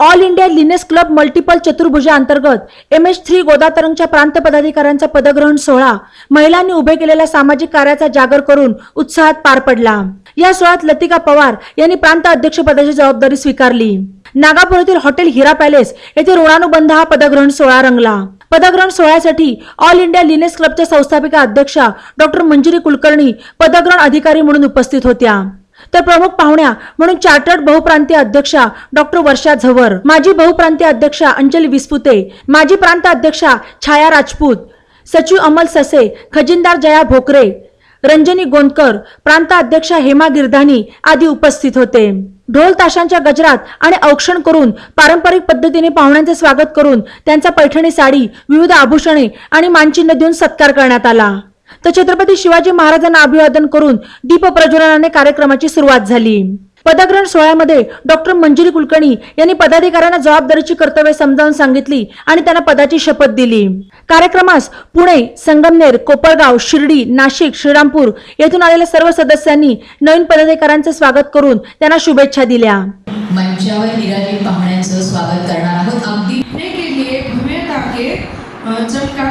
All India Lyness club multiple चतुर्भुजा अंतर्गत M H three गोदातरंगच्या प्रांत पदाधिकाऱ्यांचा पदग्रहण सोहळा महिलांनी उभे केलेल्या सामाजिक कार्याचा जागर करून उत्साहात पार पडला. या सोहळ्यात लतिका पवार यांनी प्रांत अध्यक्षपदाची जबाबदारी स्वीकारली. नागापूर येथील हॉटेल हिरा पॅलेस येथे ऋणानुबंध हा पदग्रहण सोहळा रंगला. पदग्रहण सोहळ्यासाठी ऑल इंडिया लिनेस क्लबच्या संस्थापिका अध्यक्षा डॉक्टर मंजिरी कुलकर्णी पदग्रहण अधिकारी म्हणून उपस्थित होत्या. तर प्रमुख पाहुण्या म्हणून चार्टर्ड बहुप्रांतीय अध्यक्षा डॉक्टर वर्षा झवर माजी बहुप्रांतीय अध्यक्षा अंजली विस्पुते माजी प्रांत अध्यक्षा छाया राजपूत सचिव अमल ससे खजिनदार जया भोकरे रंजनी गोंदकर प्रांत अध्यक्षा हेमा गिरधानी आदी उपस्थित होते. ढोल ताशांच्या गजरात आणि औक्षण करून पारंपरिक पद्धतीने पाहुण्यांचे स्वागत करून त्यांचा पैठणी साडी विविध आभूषणे आणि मानचिन्ह देऊन सत्कार करण्यात आला. तर छत्रपती शिवाजी महाराजांना अभिवादन करून दीप प्रज्वलनाने कार्यक्रमाची सुरुवात झाली. पदग्रहण सोहळ्यामध्ये डॉक्टर मंजिरी कुलकर्णी यांनी पदाधिकाऱ्यांना जबाबदारीची कर्तव्य समजावून सांगितली आणि त्यांना पदाची शपथ दिली. कार्यक्रमास पुणे संगमनेर कोपरगाव शिर्डी नाशिक श्रीरामपूर येथून आलेल्या सर्व सदस्यांनी नवीन पदाधिकाऱ्यांचे स्वागत करून त्यांना शुभेच्छा दिल्या. मंचावर पाहुण्यांचं स्वागत करणार आहोत. अगदी के लिए भव्यता के चमका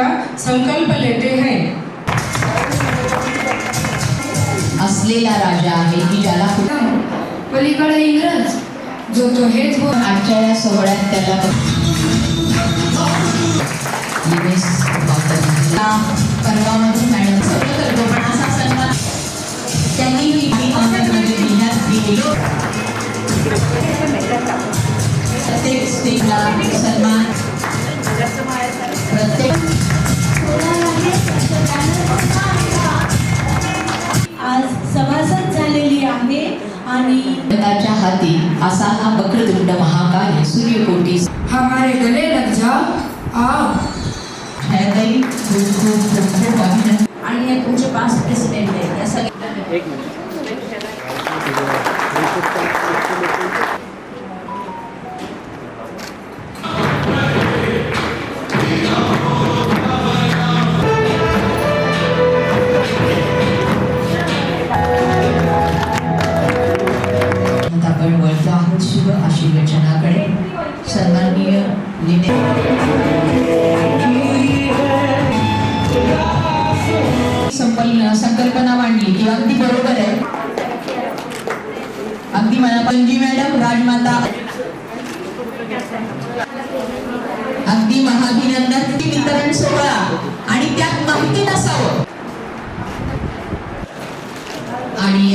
का संकल्प लेते हैं? असलेला राजा आहे की ज्याला पलीकडे इंग्रज जो तो हेच बोल आजच्या या सोहळ्यात त्याला. परगावमधून मॅडम पण असा सन्मान त्यांनी म्हणजे प्रत्येक स्त्रीला आज सभासद झालेली आहे आणि त्याच्या हाती असा हा वक्रतुंड महाकाय सूर्यकोटी. हमारे गले लग जाओ आओ. छायाताई खूप खूप खूप खूप अभिनंदन. आणि तुमचे पाच प्रेसिडेंट आहेत या सगळ्या आता संकल्पना मांडली. की अगदी बरोबर आहे. अगदी मनापंजी मॅडम राजमाता. अगदी महाभिनंदन वितरण सोहळा. आणि त्यात माहिती नसावं. आणि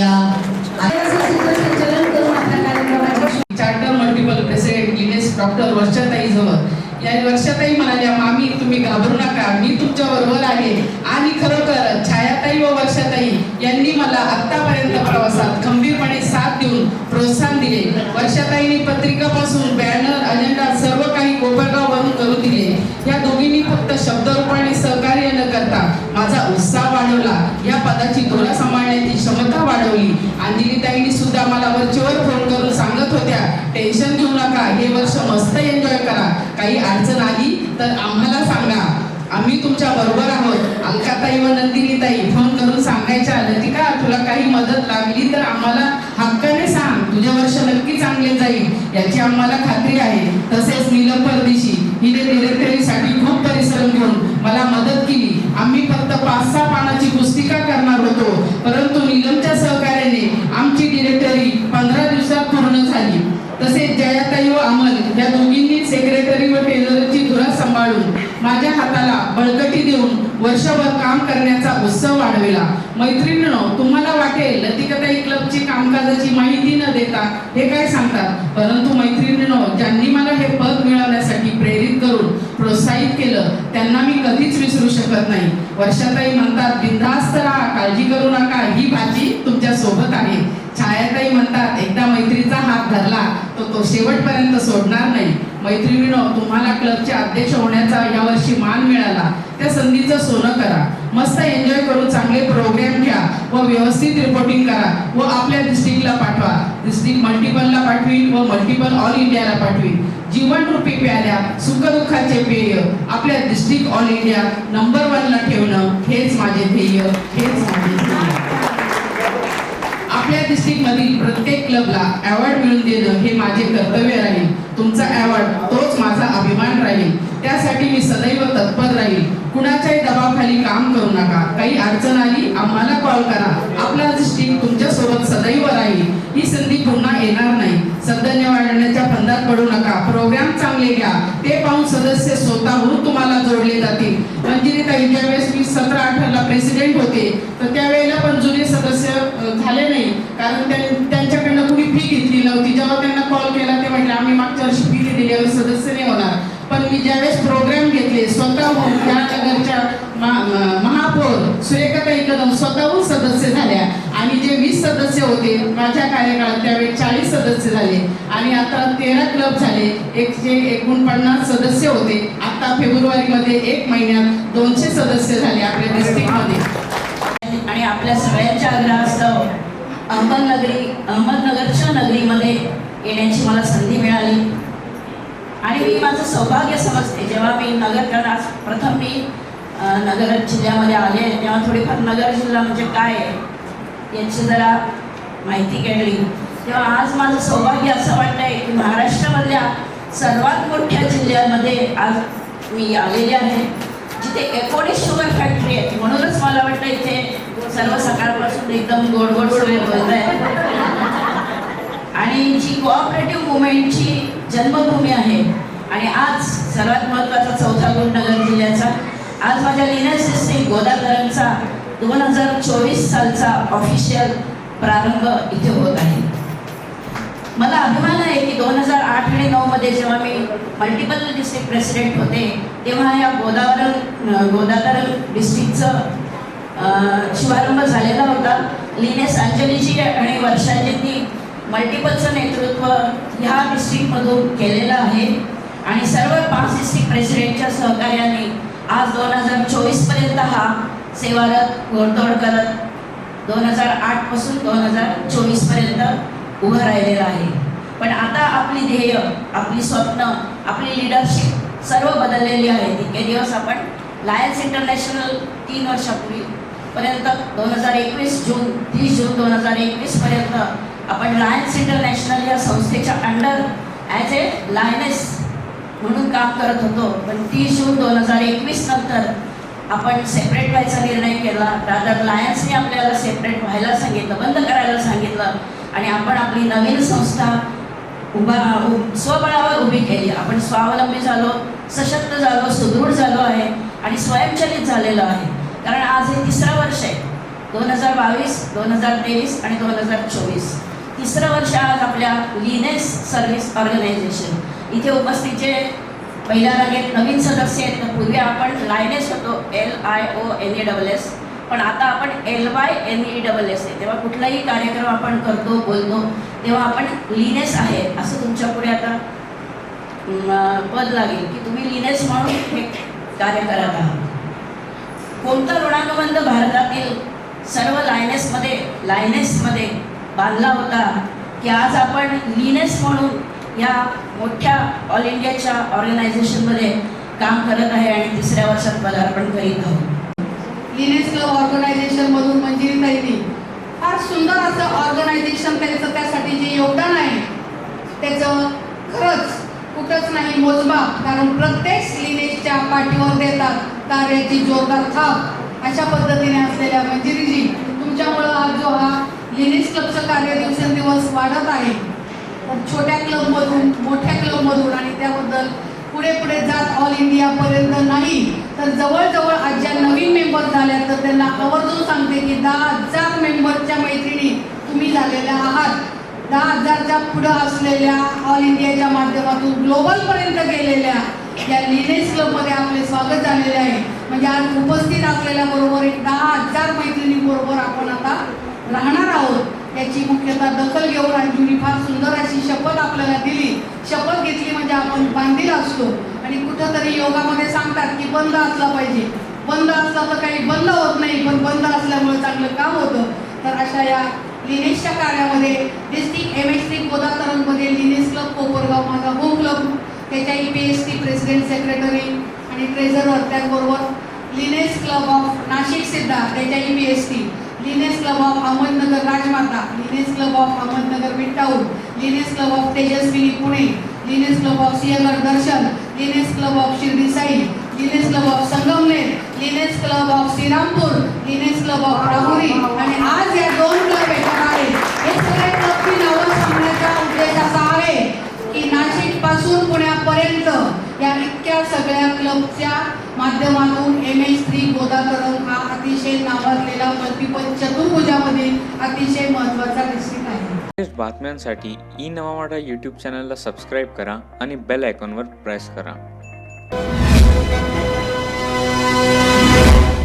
चार्टर मल्टिपल प्रेसिडेंट डॉक्टर वर्षाताई जवळ या वर्षाताई म्हणाल्या मामी तुम्ही घाबरू नका मी तुमच्या बरोबर आहे. आणि खरोखर छायाताई व वर्षाताई यांनी मला आतापर्यंत प्रवासात खंबीरपणे साथ देऊन प्रोत्साहन दिले. वर्षाताईंनी पत्रिकापासून बॅनर अजेंडा सर्व काही कोपरगाव वरून करू दिले. या दोघींनी फक्त शब्दरूपाने सहकार्य न करता माझा उत्साह वाढवला. या पदाची धोरा सांभाळण्याची क्षमता वाढवली. अंजलीताईंनी सुद्धा मला वरचेवर फोन करून सांगत होत्या टेन्शन घेऊ नका हे वर्ष मस्त एन्जॉय करा काही अडचण आली तर आम्हाला सांगा आम्ही तुमच्या बरोबर आहोत. अलकाताई व नंदिनीताई फोन करून सांगायच्या लतिका तुला काही मदत लागली तर आम्हाला हक्काने सांग. तुझे वर्ष नक्की चांगले जाईल याची आम्हाला खात्री आहे. तसेच नीलम परदेशी हिने निरंतरीसाठी खूप परिश्रम घेऊन मला मदत केली. आम्ही फक्त पाच सहा पानाची पुस्तिका करणार होतो? परंतु नीलमच्या सहकार्याने आमची डिरेक्टरी पंधरा दिवसात पूर्ण झाली. तसेच जयाताई व अमल या दोघींनी सेक्रेटरी व टेलर सांभाळून माझ्या हाताला बळकटी देऊन वर्षभर काम करण्याचा उत्सव वाढविला. मैत्रिणीनो तुम्हाला वाटेल लतिकताई क्लबची कामकाजाची माहिती न देता हे काय सांगतात? परंतु मैत्रिणीनो ज्यांनी मला हे पद मिळवण्यासाठी प्रेरित करून प्रोत्साहित केलं त्यांना मी कधीच विसरू शकत नाही. वर्षाताई म्हणतात बिंदास्त राहा काळजी करू नका ही भाजी तुमच्यासोबत आहे. छायाताई म्हणतात एकदा मैत्रीचा हात धरला तर तो शेवटपर्यंत सोडणार नाही. मैत्रिणीनो तुम्हाला क्लबचे अध्यक्ष होण्याचा यावर्षी मान मिळाला. त्या संधीचं सोनं करा. मस्त एन्जॉय करून चांगले प्रोग्राम घ्या व व्यवस्थित रिपोर्टिंग करा व आपल्या डिस्ट्रिक्टला पाठवा. डिस्ट्रिक्ट मल्टिपलला पाठवीन व मल्टिपल ऑल इंडियाला पाठवीन. जीवनरूपी प्याल्या सुखदुःखाचे पेय आपल्या डिस्ट्रिक्ट ऑल इंडिया नंबर वनला ठेवणं हेच माझे ध्येय हेच माझे ध्येय. आपल्या डिस्ट्रिक्टमधील प्रत्येक क्लबला अवॉर्ड मिळून देणं हे माझे कर्तव्य राहील. तुमचा अवॉर्ड तोच माझा अभिमान राहील. त्यासाठी मी सदैव तत्पर राहील. कुणाच्याही दबावाखाली काम करू नका. काही अडचण आली आम्हाला कॉल करा. आपला दृष्टी तुमच्यासोबत सदैव राहील. ही संधी पुन्हा येणार नाही. सदन्य वाढवण्याच्या फंदात पडू नका. प्रोग्राम चांगले घ्या. ते पाहून सदस्य स्वतःहून तुम्हाला जोडले जातील. मंजिरीताई ज्यावेळेस मी सतरा अठराला प्रेसिडेंट होते. तर त्यावेळेला पण जुने सदस्य झाले नाही. कारण त्यांच्याकडनं कुणी फी घेतली नव्हती. जेव्हा त्यांना कॉल केला ते म्हटलं आम्ही मागच्या वर्षी फी दिलेली सदस्य नाही होणार. पण मी ज्यावेळेस प्रोग्राम घेतले स्वतःहून त्या नगरच्या महापौर सुरेखाताई कदम स्वतःहून सदस्य झाल्या. आणि जे वीस सदस्य होते माझ्या कार्यकाळात त्यावेळी चाळीस सदस्य झाले. आणि आता तेरा क्लब झाले. एकशे एकोणपन्नास सदस्य होते आता फेब्रुवारीमध्ये एक महिन्यात दोनशे सदस्य झाले आपल्या डिस्ट्रिक्टमध्ये आणि आपल्या सगळ्यांच्या आग्रहास्तव अहमदनगरी अहमदनगरच्या नगरीमध्ये येण्याची मला संधी मिळाली. आणि मी माझं सौभाग्य समजते. जेव्हा मी नगर आज प्रथम मी नगर जिल्ह्यामध्ये आले. तेव्हा थोडीफार नगर जिल्हा म्हणजे काय आहे याची जरा माहिती कळली तेव्हा आज माझं सौभाग्य असं वाटतंय की महाराष्ट्रामधल्या सर्वात मोठ्या जिल्ह्यामध्ये आज मी आलेले आहे. जिथे एकोणीस शुगर फॅक्टरी आहे म्हणूनच मला वाटतं इथे सर्व सकाळपासून एकदम गोड गोड सगळे बोलत आहे आणि जी कोऑपरेटिव्ह मुवमेंटची जन्मभूमी आहे. आणि आज सर्वात महत्त्वाचा चौथा गुण नगर जिल्ह्याचा. आज माझ्या लिहिण्याचे डिस्ट्रिक्ट गोदावरचा दोन हजार चोवीस सालचा ऑफिशियल प्रारंभ इथे होत आहे. मला अभिमान आहे की दोन हजार आठ आणि नऊमध्ये जेव्हा मी मल्टिपल डिस्ट्रिक्ट प्रेसिडेंट होते तेव्हा या गोदावरण गोदावरम डिस्ट्रिक्टचं शुभारंभ झालेला होता. लिनेस अंजलीजी आणि वर्षाजींनी मल्टिपलचं नेतृत्व ह्या डिस्ट्रिक्टमधून केलेलं आहे. आणि सर्व पाच डिस्ट्रिक्ट प्रेसिडेंटच्या सहकार्याने आज दोन हजार चोवीसपर्यंत हा सेवारत घोडदौड करत दोन हजार आठपासून दोन हजार चोवीसपर्यंत उभं राहिलेलं आहे. पण आता आपली ध्येय आपली स्वप्न आपली लिडरशिप सर्व बदललेली आहे. इतके दिवस आपण लायन्स इंटरनॅशनल तीन वर्षापूर्वी पर्यंत दोन हजार एकवीस जून तीस जून दोन हजार एकवीसपर्यंत आपण लायन्स इंटरनॅशनल या संस्थेच्या अंडर ॲज ए लायनेस म्हणून काम करत होतो. पण तीस जून दोन हजार एकवीस नंतर आपण सेपरेट व्हायचा निर्णय केला. रादर लायन्सने आपल्याला सेपरेट व्हायला सांगितलं बंद करायला सांगितलं आणि आपण आपली नवीन संस्था उभा स्वबळावर उभी केली. आपण स्वावलंबी झालो सशक्त झालो सुदृढ झालो आहे आणि स्वयंचलित झालेलो आहे. कारण आज हे तिसरं वर्ष आहे. दोन हजार बावीस दोन हजार तेवीस आणि दोन हजार चोवीस. तिसरं वर्ष आज आपल्या लिनेस सर्व्हिस ऑर्गनायझेशन. इथे उपस्थित जे पहिल्या रांगेत नवीन सदस्य आहेत तर पूर्वी आपण लायनेस होतो L I O N E double S पण आता आपण L Y N E double S आहे. तेव्हा कुठलाही कार्यक्रम आपण करतो बोलतो तेव्हा आपण लिनेस आहे असं तुमच्यापुढे आता पद लागेल की तुम्ही लिनेस म्हणून हे कार्य करत आहात. कोणता ऋणानुबंध भारतातील सर्व लायनेसमध्ये लायनेसमध्ये बांधला होता. की आज आपण लिनेस म्हणून या मोठ्या ऑल इंडियाच्या ऑर्गनायझेशनमध्ये काम करत आहे आणि तिसऱ्या वर्षात पदार्पण करीत आहोत. लिनेस क्लब ऑर्गनायझेशन मधून मंजिरी ताईंनी फार सुंदर असं ऑर्गनायझेशन त्यांचं त्यासाठी जे योगदान आहे त्याचं खरंच कुठंच नाही मोजमाप कारण प्रत्येक लिनेसच्या पाठीवर देतात कार्याची जोरदार थाप अशा पद्धतीने असलेल्या मंजिरीजी. तुमच्यामुळं आज जो हा लिनेस क्लबचं कार्य दिवसेंदिवस वाढत आहे. छोट्या क्लबमधून मोठ्या क्लबमधून आणि त्याबद्दल पुढे पुढे जात ऑल इंडियापर्यंत नाही तर जवळजवळ आज ज्या नवीन मेंबर झाल्या तर त्यांना आवर्जून सांगते की दहा हजार मेंबरच्या मैत्रिणी तुम्ही झालेल्या आहात. दहा हजारच्या पुढं असलेल्या ऑल इंडियाच्या माध्यमातून ग्लोबलपर्यंत गेलेल्या या लिनेस क्लबमध्ये आपले स्वागत झालेले आहे. म्हणजे आज उपस्थित असलेल्या बरोबर एक दहा हजार मैत्रिणीबरोबर आपण आता राहणार आहोत. याची मुख्यतः दखल घेऊन अंजुनी फार सुंदर अशी शपथ आपल्याला दिली. शपथ घेतली म्हणजे आपण बांधील असतो. आणि कुठंतरी योगामध्ये सांगतात की बंद असला पाहिजे. बंद असला तर काही बंद होत नाही पण बंद असल्यामुळे चांगलं काम होतं. तर अशा या लिनेसच्या कार्यामध्ये डिस्ट्रिक्ट एम एस टी गोदातरणमध्ये लिनेस क्लब कोपरगाव माझा होम क्लब त्याच्या E P S T president secretary आणि ट्रेझरर त्याचबरोबर Lyness club of Nashik Siddha त्याच्या E P S T Lyness club of Ahmednagar Rajmata Lyness club of Ahmednagar Mithaur Lyness club of Tejaswini Pune Lyness club of Sinhagad Darshan Lyness club of Shirdi Sai Lyness club of Sangamner Lyness club of Shrirampur Lyness club of Rahuri आणि आज या दोन club येणार आहेत हे सगळे क्लबची नावं सांगण्याचा उद्देश असा आहे की नाशिकपासून पुण्यापर्यंत या इतक्या सगळ्या क्लबच्या माध्यमातून एम एच थ्री गोदा हा अतिशय नावाजलेला प्रतिपद चतुर्भुजामध्ये अतिशय महत्त्वाचा डिस्ट्रिक्ट आहे. लेटेस्ट बातम्यांसाठी ई नवा यूट्यूब चॅनलला सबस्क्राईब करा आणि बेल आयकॉनवर प्रेस करा.